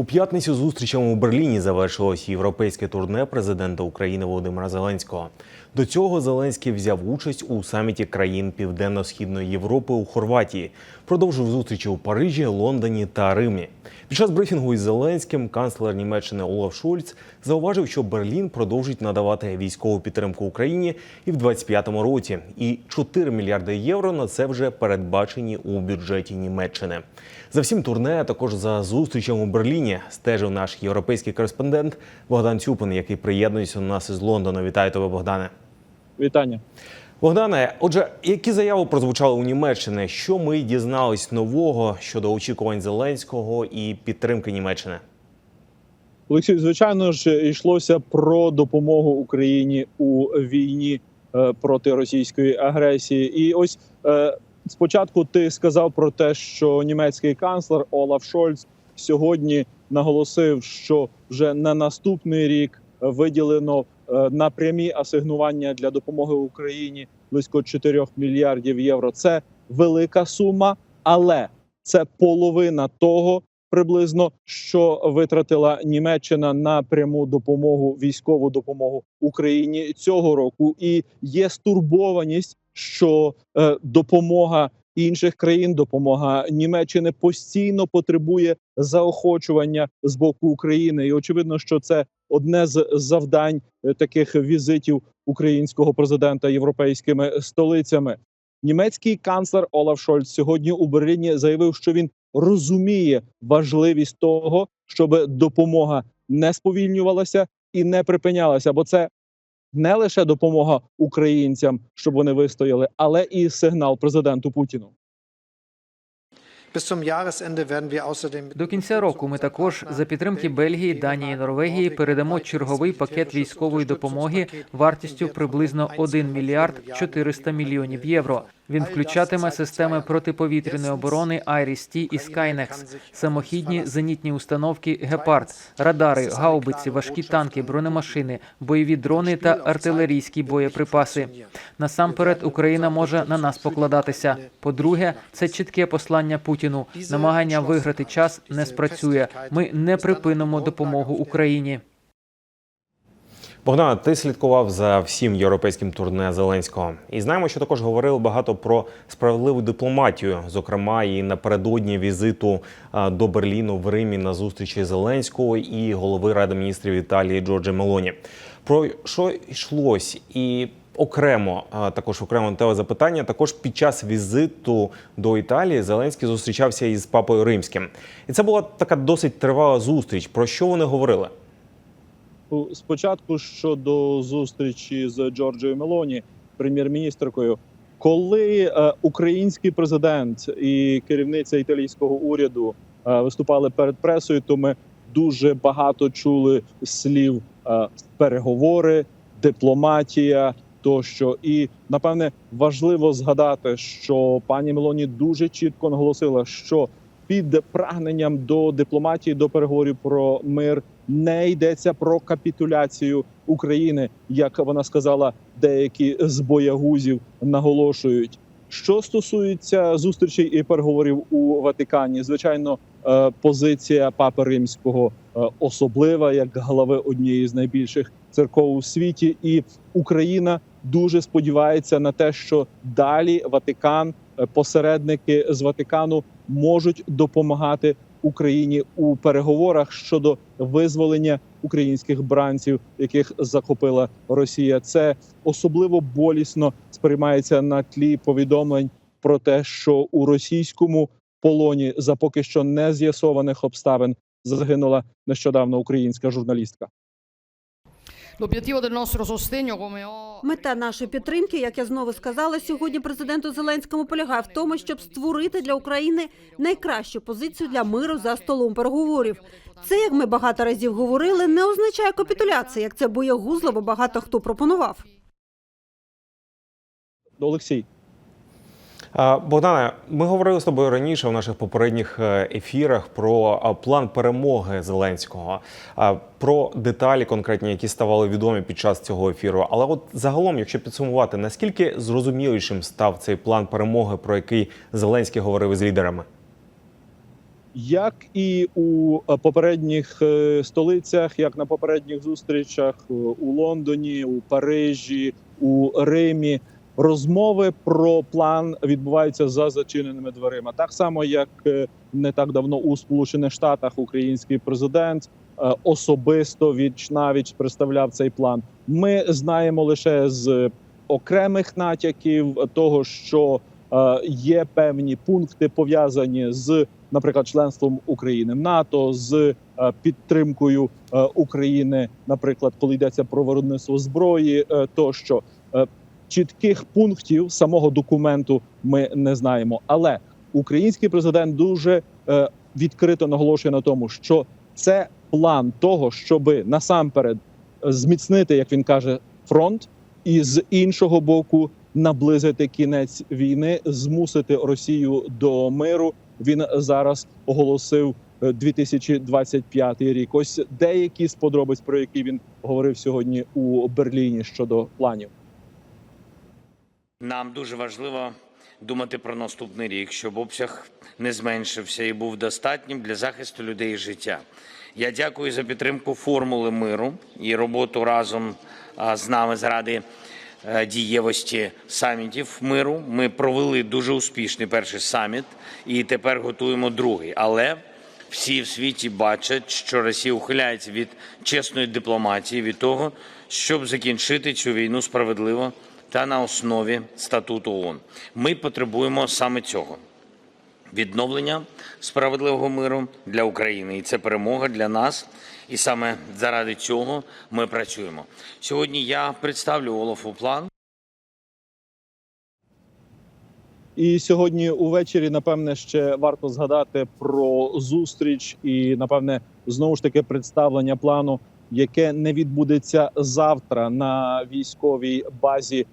У п'ятницю зустрічами у Берліні завершилось європейське турне президента України Володимира Зеленського. До цього Зеленський взяв участь у саміті країн Південно-східної Європи у Хорватії, продовжив зустрічі у Парижі, Лондоні та Римі. Під час брифінгу із Зеленським канцлер Німеччини Олаф Шольц зауважив, що Берлін продовжить надавати військову підтримку Україні і в 2025 році. І 4 мільярди євро на це вже передбачені у бюджеті Німеччини. За всім турне, а також за зустрічем у Берліні, стежив наш європейський кореспондент Богдан Цюпин, який приєднується до нас із Лондона. Вітаю тебе, Богдане. Вітання. Богдане, отже, які заяви прозвучали у Німеччині? Що ми дізнались нового щодо очікувань Зеленського і підтримки Німеччини? Олексій, звичайно ж, йшлося про допомогу Україні у війні е, проти російської агресії. І ось е, спочатку ти сказав про те, що німецький канцлер Олаф Шольц сьогодні наголосив, що вже на наступний рік виділено е, на прямі асигнування для допомоги Україні близько 4 мільярдів євро. Це велика сума, але це половина того, приблизно що витратила Німеччина на пряму допомогу, військову допомогу Україні цього року, і є стурбованість, що е, допомога інших країн, допомога Німеччини постійно потребує заохочування з боку України. І очевидно, що це одне з завдань е, таких візитів українського президента європейськими столицями. Німецький канцлер Олаф Шольц сьогодні у Берліні заявив, що він розуміє важливість того, щоб допомога не сповільнювалася і не припинялася, бо це не лише допомога українцям, щоб вони вистояли, але і сигнал президенту Путіну. До кінця року ми також за підтримки Бельгії, Данії, Норвегії передамо черговий пакет військової допомоги вартістю приблизно 1 мільярд 400 мільйонів євро. Він включатиме системи протиповітряної оборони Айріс-Ті і Скайнекс, самохідні зенітні установки Гепард, радари, гаубиці, важкі танки, бронемашини, бойові дрони та артилерійські боєприпаси. Насамперед, Україна може на нас покладатися. По-друге, це чітке послання Путіну. Намагання виграти час не спрацює. Ми не припинимо допомогу Україні. Богдана, ти слідкував за всім європейським турне Зеленського, і знаємо, що також говорили багато про справедливу дипломатію, зокрема і напередодні візиту до Берліну в Римі на зустрічі Зеленського і голови Ради міністрів Італії Джорджа Мелоні. Про що йшлось і окремо також окремо тебе запитання. Також під час візиту до Італії Зеленський зустрічався із папою римським, і це була така досить тривала зустріч. Про що вони говорили? Спочатку щодо зустрічі з Джорджою Мелоні, прем'єр-міністркою, коли е, український президент і керівниця італійського уряду е, виступали перед пресою, то ми дуже багато чули слів е, переговори, дипломатія тощо. І напевне важливо згадати, що пані Мелоні дуже чітко наголосила, що під прагненням до дипломатії, до переговорів про мир не йдеться про капітуляцію України, як вона сказала, деякі з боягузів наголошують. Що стосується зустрічей і переговорів у Ватикані, звичайно, е, позиція папи римського е, особлива як глави однієї з найбільших церков у світі, і Україна дуже сподівається на те, що далі Ватикан, е, посередники з Ватикану можуть допомагати Україні у переговорах щодо визволення українських бранців, яких захопила Росія. Це особливо болісно сприймається на тлі повідомлень про те, що у російському полоні за поки що не з'ясованих обставин загинула нещодавно українська журналістка. Мета нашої підтримки, як я знову сказала сьогодні, президенту Зеленському полягає в тому, щоб створити для України найкращу позицію для миру за столом переговорів. Це, як ми багато разів говорили, не означає капітуляція як це боєгузливо багато хто пропонував. Олексій, Богдане, ми говорили з тобою раніше в наших попередніх е, ефірах про план перемоги Зеленського, про деталі конкретні, які ставали відомі під час цього ефіру. Але от загалом, якщо підсумувати, наскільки зрозумілішим став цей план перемоги, про який Зеленський говорив із лідерами? Як і у е, попередніх е, столицях, як на попередніх зустрічах у Лондоні, у Парижі, у Римі, розмови про план відбуваються за зачиненими дверима. Так само, як е, не так давно у Сполучених Штатах український президент е, особисто віч навіч представляв цей план. Ми знаємо лише з окремих натяків того, що е, є певні пункти пов'язані з, наприклад, членством України в НАТО, з підтримкою України, наприклад, коли йдеться про виробництво зброї, тощо чітких пунктів самого документу ми не знаємо. Але український президент дуже е, відкрито наголошує на тому, що це план того, щоби насамперед зміцнити, як він каже, фронт, і з іншого боку наблизити кінець війни, змусити Росію до миру. Він зараз оголосив е, 2025 рік. Ось деякі з подробиць, про які він говорив сьогодні у Берліні щодо планів. Нам дуже важливо думати про наступний рік, щоб обсяг не зменшився і був достатнім для захисту людей і життя. Я дякую за підтримку формули миру і роботу разом з нами заради е, дієвості самітів миру. Ми провели дуже успішний перший саміт і тепер готуємо другий. Але всі в світі бачать, що Росія ухиляється від чесної дипломатії, від того, щоб закінчити цю війну справедливо та на основі статуту ООН. Ми потребуємо саме цього відновлення справедливого миру для України, і це перемога для нас. І саме заради цього ми працюємо. Сьогодні я представлю Олафу план. І сьогодні увечері, напевне, ще варто згадати про зустріч і, напевне, знову ж таки представлення плану, яке не відбудеться завтра на військовій базі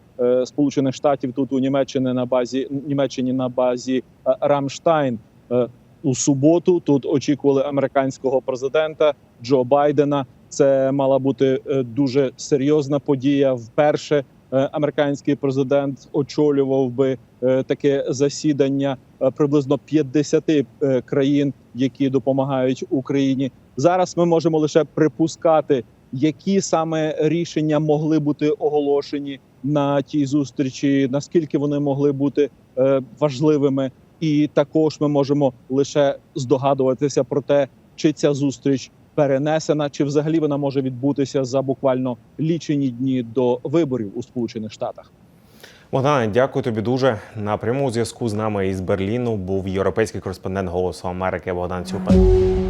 Сполучених Штатів тут у Німеччині на базі Німеччині на базі е, Рамштайн. Е, у суботу тут очікували американського президента Джо Байдена. Це мала бути е, дуже серйозна подія. Вперше е, американський президент очолював би е, таке засідання е, приблизно 50 е, країн, які допомагають Україні. Зараз ми можемо лише припускати, які саме рішення могли бути оголошені на тій зустрічі, наскільки вони могли бути е, важливими, і також ми можемо лише здогадуватися про те, чи ця зустріч перенесена, чи взагалі вона може відбутися за буквально лічені дні до виборів у Сполучених Штатах. Богдане, дякую тобі дуже. На прямому зв'язку з нами із Берліну був європейський кореспондент Голосу Америки Богдан Цюпин.